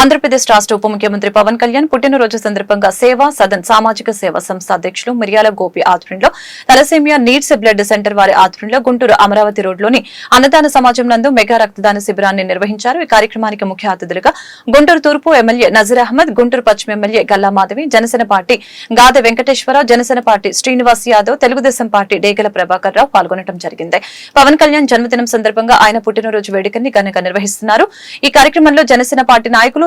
ఆంధ్రప్రదేశ్ రాష్ట్ర ఉప ముఖ్యమంత్రి పవన్ కళ్యాణ్ పుట్టినరోజు సందర్భంగా సేవా సదన్ సామాజిక సేవా సంస్థ అధ్యక్షులు మిర్యాల గోపి ఆధ్వర్యంలో తలసేమియా నీడ్స్ బ్లడ్ సెంటర్ వారి ఆధ్వర్యంలో గుంటూరు అమరావతి రోడ్లోని అన్నదాన సమాజం నందు మెగా రక్తదాన శిబిరాన్ని నిర్వహించారు. ఈ కార్యక్రమానికి ముఖ్య అతిథులుగా గుంటూరు తూర్పు ఎమ్మెల్యే నజీర్ అహ్మద్ గుంటూరు పశ్చిమ MLA Galla Madhavi Janasena party Gada Venkateswararao Janasena party Srinivas Yadav Telugu Desam party Degala Prabhakar Rao పాల్గొనడం జరిగింది. పవన్ కళ్యాణ్ జన్మదినం సందర్భంగా ఆయన పుట్టినరోజు వేడుకని ఘనంగా నిర్వహిస్తున్నారు. ఈ కార్యక్రమంలో జనసేన పార్టీ నాయకులు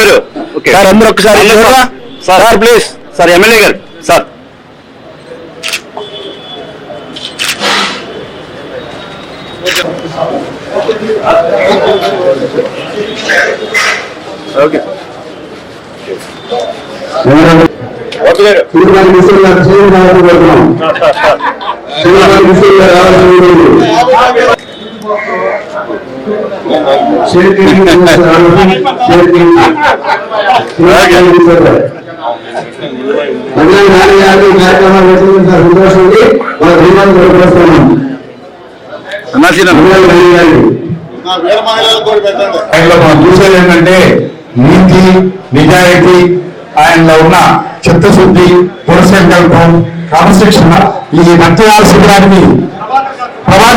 గారు ఓకే సార్ అందరూ ఒకసారి? సార్ ప్లీజ్ సార్ ఎమ్మెల్యే గారు సార్ ఓకే ఓకే గారు శ్రీనివాస్ మిశ్రా గారు శ్రీనివాస్ గారు కోరుతున్నాం. శ్రీనివాస్ మిశ్రా గారు రావాల్సిన కోరుతున్నాం. షేర్ చేయండి, షేర్ చేయండి. శ్రీనివాస్ మిశ్రా గారు. కార్యక్రమాలు చేస్తున్నందుకు చాలా సంతోషం ఉంది. వాళ్ళ ధన్యవాదాలు అన్నా మనం చూసేది ఏంటంటే నీతి నిజాయితీ ఆయనలో ఉన్న చిత్తశుద్ధి పురసంకల్పం క్రమశిక్షణ ఈ మధ్య శిబిరాన్ని ప్రమాణ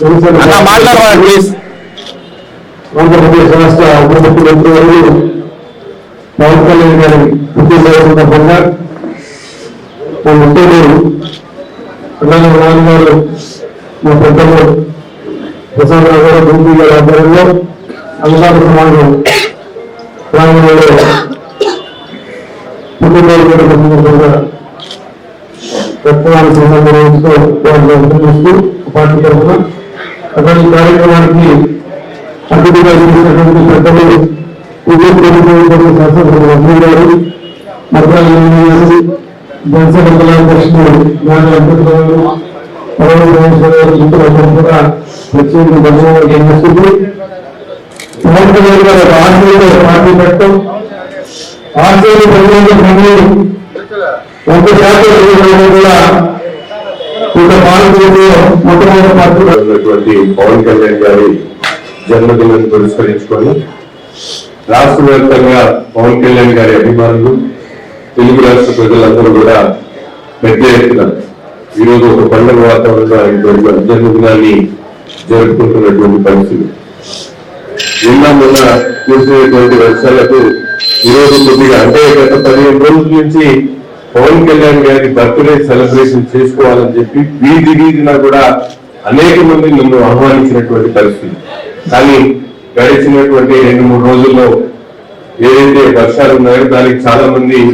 అభినందనలు చాలా మాట్లాడుతూ మాట్లాడవాలి ప్లీజ్ ఆంధ్రప్రదేశ్ రాష్ట్ర ఉప ముఖ్యమంత్రి పవన్ కళ్యాణ్ గారి పుట్టినరోజు సందర్భంగా మా నాన్నగారు మా పెద్దలు ప్రసాదరావు గారు భూమి గారి ఆధ్వర్యంలో అన్నదాన సమాజం ప్రాంగణంలో పుట్టినరోజు పార్టీ తరఫున కార్యక్రమానికి అతిథిగా చేసినటువంటి పెద్దలు ఉదయం ప్రభుత్వం శాసనసభ గారు మద్రాసు జనసేన జిల్లా అధ్యక్షుడు వెంకటరావు గారు గారు ఇంట్లో కూడా ప్రత్యేక ధన్యవాదాలు పార్టీ పెట్టడం ఆశయాలు ప్రజలకు మళ్ళీ ఒక శాతం ప్రజలను కూడా ఒక భారతదేశంలో మొట్టమొదటి పార్టీ పవన్ కళ్యాణ్ గారి జన్మదినాన్ని పురస్కరించుకొని రాష్ట్ర వ్యాప్తంగా పవన్ కళ్యాణ్ గారి అభిమానులు తెలుగు రాష్ట్ర ప్రజలందరూ కూడా పెద్ద ఎత్తున ఈరోజు ఒక పండుగ వాతావరణంలో ఆయన జన్మదినాన్ని జరుపుకుంటున్నటువంటి పరిస్థితి. నిన్న మొన్న కురిసినటువంటి వర్షాలకు ఈరోజు కొద్దిగా అంటే గత పదిహేను రోజుల నుంచి పవన్ కళ్యాణ్ గారి బర్త్డే సెలబ్రేషన్ చేసుకోవాలని చెప్పి వీధి వీధిన కూడా అనేక మంది నన్ను ఆహ్వానించినటువంటి పరిస్థితి. కానీ గడిచినటువంటి రెండు మూడు రోజుల్లో ఏదైతే వర్షాలు ఉన్నాయో దానికి చాలా మంది ఈ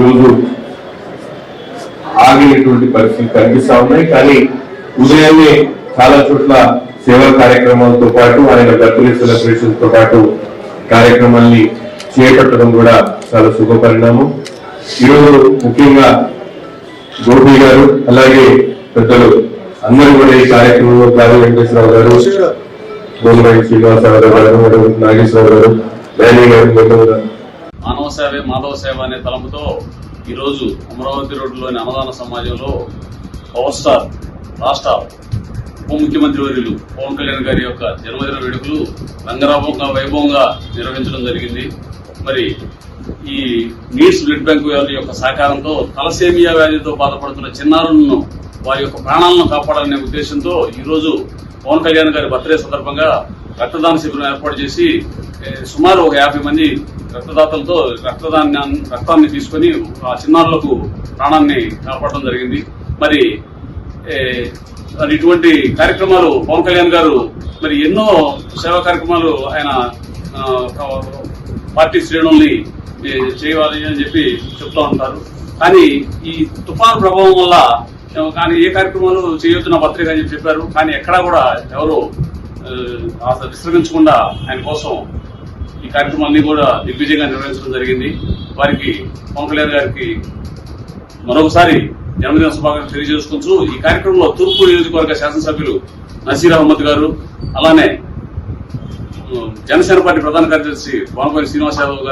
ఆగినటువంటి పరిస్థితులు కనిపిస్తా ఉన్నాయి. కానీ ఉదయాన్నే చాలా చోట్ల సేవా కార్యక్రమాలతో పాటు ఆయన బర్త్డే సెలబ్రేషన్తో పాటు కార్యక్రమాల్ని చేపట్టడం కూడా చాలా శుభ పరిణామం. ఈరోజు ముఖ్యంగా గోపి గారు అలాగే పెద్దలు అందరూ కూడా ఈ కార్యక్రమంలో గాలి వెంకటేశ్వరరావు గారు గోల్వాయి శ్రీనివాసరావు గారు నాగేశ్వరరావు గారు డైనీ గారు. మానవ సేవే మాధవ సేవ అనే తలంపుతో ఈరోజు అమరావతి రోడ్డులోని అన్నదాన సమాజంలో పవర్ స్టార్ రాష్ట్ర ఉప ముఖ్యమంత్రి వర్యులు పవన్ కళ్యాణ్ గారి యొక్క జన్మదిన వేడుకలు రంగరాభంగా వైభవంగా నిర్వహించడం జరిగింది. మరి ఈ నీడ్స్ బ్లడ్ బ్యాంక్ వారి యొక్క సహకారంతో తలసేమియా వ్యాధితో బాధపడుతున్న చిన్నారులను వారి యొక్క ప్రాణాలను కాపాడాలనే ఉద్దేశంతో ఈరోజు పవన్ కళ్యాణ్ గారి బర్త్డే సందర్భంగా రక్తదాన శిబిరం ఏర్పాటు చేసి సుమారు ఒక యాభై మంది రక్తదాతలతో రక్తదాన్ని రక్తాన్ని తీసుకొని ఆ చిన్నారులకు ప్రాణాన్ని కాపాడడం జరిగింది. మరి మరి ఇటువంటి కార్యక్రమాలు పవన్ కళ్యాణ్ గారు మరి ఎన్నో సేవా కార్యక్రమాలు ఆయన పార్టీ శ్రేణుల్ని చేయాలి అని చెప్పి చెప్తూ ఉంటారు. కానీ ఈ తుఫాను ప్రభావం వల్ల కానీ ఏ కార్యక్రమాలు చేయొద్దున్న పత్రిక అని చెప్పి చెప్పారు. కానీ ఎక్కడా కూడా ఎవరు అసలు విశ్రమించకుండా ఆయన కోసం ఈ కార్యక్రమాన్ని కూడా దిగ్విజయంగా నిర్వహించడం జరిగింది. వారికి పవన్ కళ్యాణ్ గారికి మరొకసారి జన్మదిన శుభాకాంక్షలు తెలియజేసుకుంటూ ఈ కార్యక్రమంలో తూర్పు నియోజకవర్గ శాసనసభ్యులు నసీర్ అహ్మద్ గారు అలానే జనసేన పార్టీ ప్రధాన కార్యదర్శి వానపల్లి శ్రీనివాస్ యాదవ్ గారు